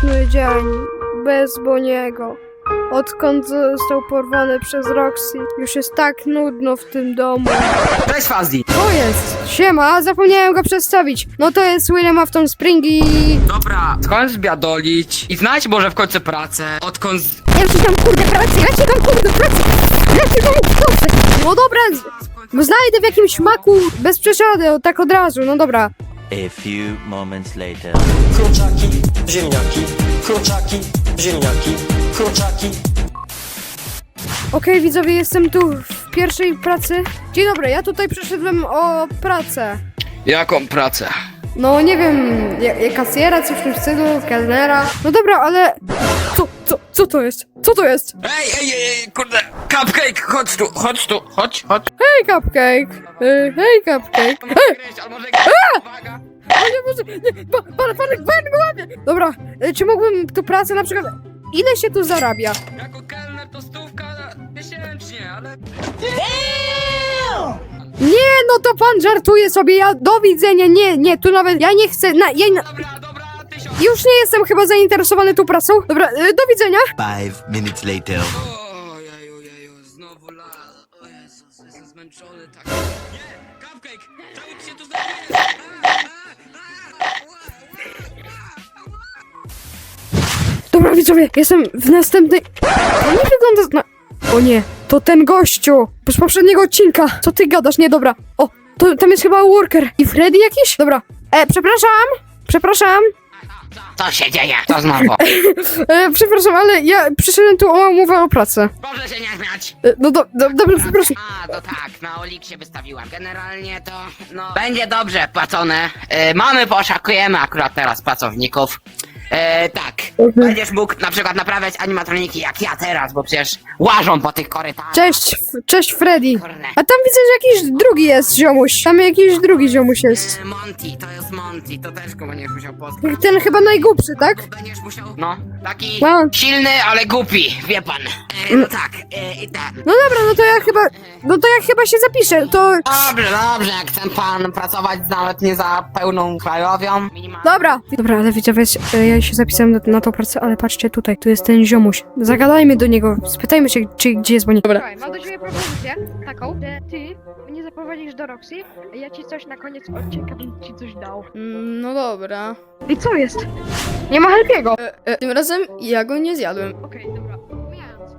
smutny dzień bez Boniego. Odkąd został porwany przez Roxy, już jest tak nudno w tym domu. Cześć Fazli! To jest! Siema, zapomniałem go przedstawić. No to jest William Afton Spring i... Dobra, skąd zbiadolić i znajdź może w końcu pracę, odkąd... Ja ci tam kurde pracę, ja ci tam kurde pracę! Ja ci tam pracę! No dobra, znajdę w jakimś maku bez przeszady, tak od razu, no dobra. A few moments later. Kurczaki, ziemniaki, kurczaki, ziemniaki, kurczaki, Okej, widzowie, jestem tu w pierwszej pracy. Dzień dobry, ja tutaj przyszedłem o pracę. Jaką pracę? No nie wiem, ja, ja kasjera, coś w tym stylu, kelnera. No dobra, ale... Co, co, co to jest? Co to jest? Ej, ej, ej, ej, kurde, cupcake, chodź tu, chodź tu, chodź, chodź. Hej, cupcake! Y, Hej, cupcake! Może gryźć, ale może Uwaga! O nie, może, nie, pa, pan, pan, pan go łapie! Dobra, y, czy mógłbym tu pracę na przykład... Ile się tu zarabia? Jako kelner to stówka miesięcznie, ale... Nie, no to pan żartuje sobie, ja do widzenia, nie, nie, tu nawet, ja nie chcę, na, ja na, Dobra. Już nie jestem chyba zainteresowany tą pracą. Dobra, y, do widzenia. Five minutes later. Ojeju, ojeju, znowu la... O Jezus, jestem zmęczony tak. Nie, cupcake, czemu ty się tu znajdujesz? Dobra, widzowie, jestem w następnej... To nie wygląda na... O nie, to ten gościu z poprzedniego odcinka. Co ty gadasz? Nie, dobra. O, to tam jest chyba worker. I Freddy jakiś? Dobra. E, przepraszam, przepraszam, Co się dzieje? To znowu. e, przepraszam, ale ja przyszedłem tu o umowę o pracę. Proszę się nie śmiać. E, no do, do, dobra, przepraszam. A, to tak, na Oliksie wystawiłam. Generalnie to, no... Będzie dobrze płacone. E, mamy, poszakujemy akurat teraz pracowników. E, tak, będziesz mógł na przykład naprawiać animatroniki jak ja teraz, bo przecież łażą po tych korytarzach. Cześć, cześć Freddy. A tam widzę, że jakiś drugi jest ziomuś. Tam jakiś drugi ziomuś jest. E, Monty, to jest Monty, to też go będziesz musiał poznać. Ten chyba najgłupszy, tak? Będziesz musiał... No, taki No. silny, ale głupi, wie pan. E, no tak, e, i tak. No dobra, no to ja chyba, no to ja chyba się zapiszę, to... Dobrze, dobrze, jak chce pan pracować nawet nie za pełną krajowią. Minimalnie. Dobra. Dobra, ale widzowie, e, ja się zapisałem na, na tą pracę, ale patrzcie tutaj, tu jest ten ziomuś. Zagadajmy do niego, spytajmy się, czy gdzie jest Boni. Dobra. Słuchaj, mam do ciebie propozycję taką, że ty mnie zaprowadzisz do Roxy, a ja ci coś na koniec odcinka bym ci coś dał. Mm, No dobra. I co jest? Nie ma Helpiego! E, e, tym razem ja go nie zjadłem. Okej,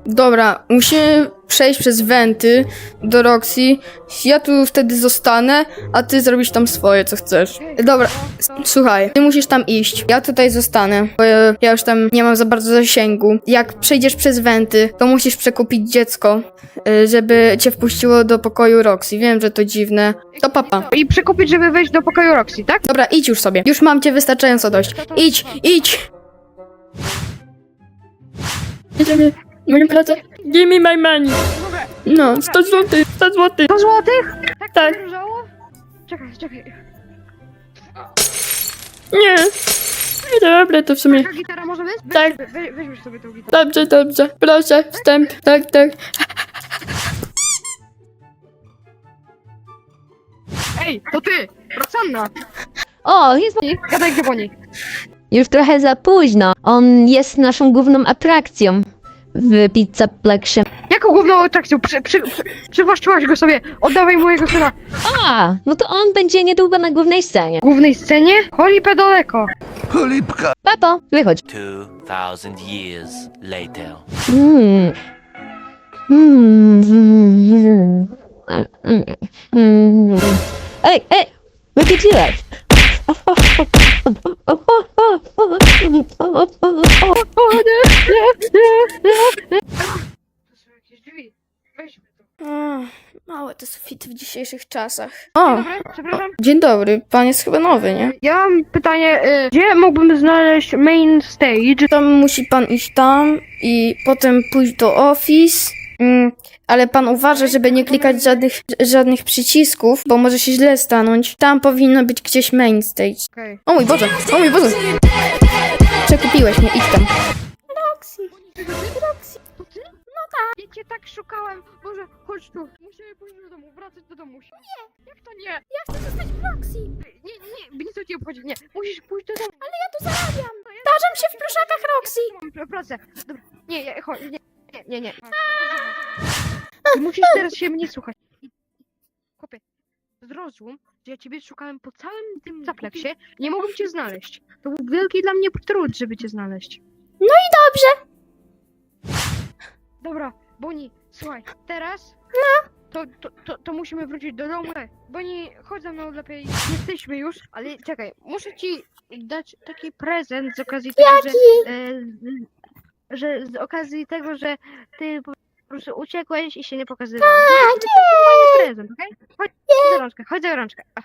dobra. Musimy przejść przez wenty do Roxy. Ja tu wtedy zostanę, a ty zrobisz tam swoje, co chcesz. Dobra, s- słuchaj, ty musisz tam iść. Ja tutaj zostanę, bo ja, ja już tam nie mam za bardzo zasięgu. Jak przejdziesz przez wenty, to musisz przekupić dziecko, e, żeby cię wpuściło do pokoju Roxy. Wiem, że to dziwne. To papa. I przekupić, żeby wejść do pokoju Roxy, tak? Dobra, idź już sobie. Już mam cię wystarczająco dość. Idź, idź! Pracę. Give me my money. No, 100 zł, 100 zł. 100 złotych? Tak, Tak. leżało? Czekaj, czekaj. Nie. Dobra, to w sumie. Taka gitara może być? Weź, Tak. we, we, weźmiesz sobie tą gitarę. Dobrze, dobrze. Proszę, wstęp. Tak, tak. Ej, to ty! Roxanna! O, jest Gadaj gdzie Boni. już trochę za późno. On jest naszą główną atrakcją w Pizzaplexie. Jaką główną atrakcją? Przy, przy, przy, przywłaszczyłaś go sobie! Oddawaj mojego syna! A, no to on będzie niedługo na głównej scenie. Głównej scenie? Holi pedaleko! Papo, wychodź. Two thousand years later. Mm. Mm, mm, mm, mm. Ej, ej, wypiciłeś. Dzisiejszych czasach. O, Dobra, przepraszam. dzień dobry. Pan jest chyba nowy, nie? Ja mam pytanie, y, gdzie mógłbym znaleźć main stage? Tam musi pan iść tam i potem pójść do office. Mm, ale pan uważa, żeby nie klikać żadnych, żadnych przycisków, bo może się źle stanąć. Tam powinno być gdzieś main stage. Okej. O mój Boże, o mój Boże. Przekupiłeś mnie, idź tam. Cię tak szukałem. Boże, chodź tu. Musimy pójść do domu, wracać do domu. Nie, jak to nie? Ja chcę zostać w Roxy. Nie, nie, nic o cię obchodzi, nie. Musisz pójść do domu. Ale ja tu zarabiam. Starzam się w proszakach pr- pracę. Dobra, nie, nie, chodź, nie, nie, nie, nie. Ty musisz teraz się mnie słuchać. Chłopie, zrozum, że ja ciebie szukałem po całym tym zapleksie nie mogłem cię znaleźć. To był wielki dla mnie trud, żeby cię znaleźć. No i dobrze. Dobra, Boni, słuchaj, teraz no. to, to, to, to musimy wrócić do domu. Boni, chodź za mną lepiej. Jesteśmy już, ale czekaj, muszę ci dać taki prezent z okazji tego, że, e, że z okazji tego, że ty po prostu uciekłeś i się nie pokazywałeś. To jest prezent, okej? Chodź za rączkę, chodź za rączkę. A.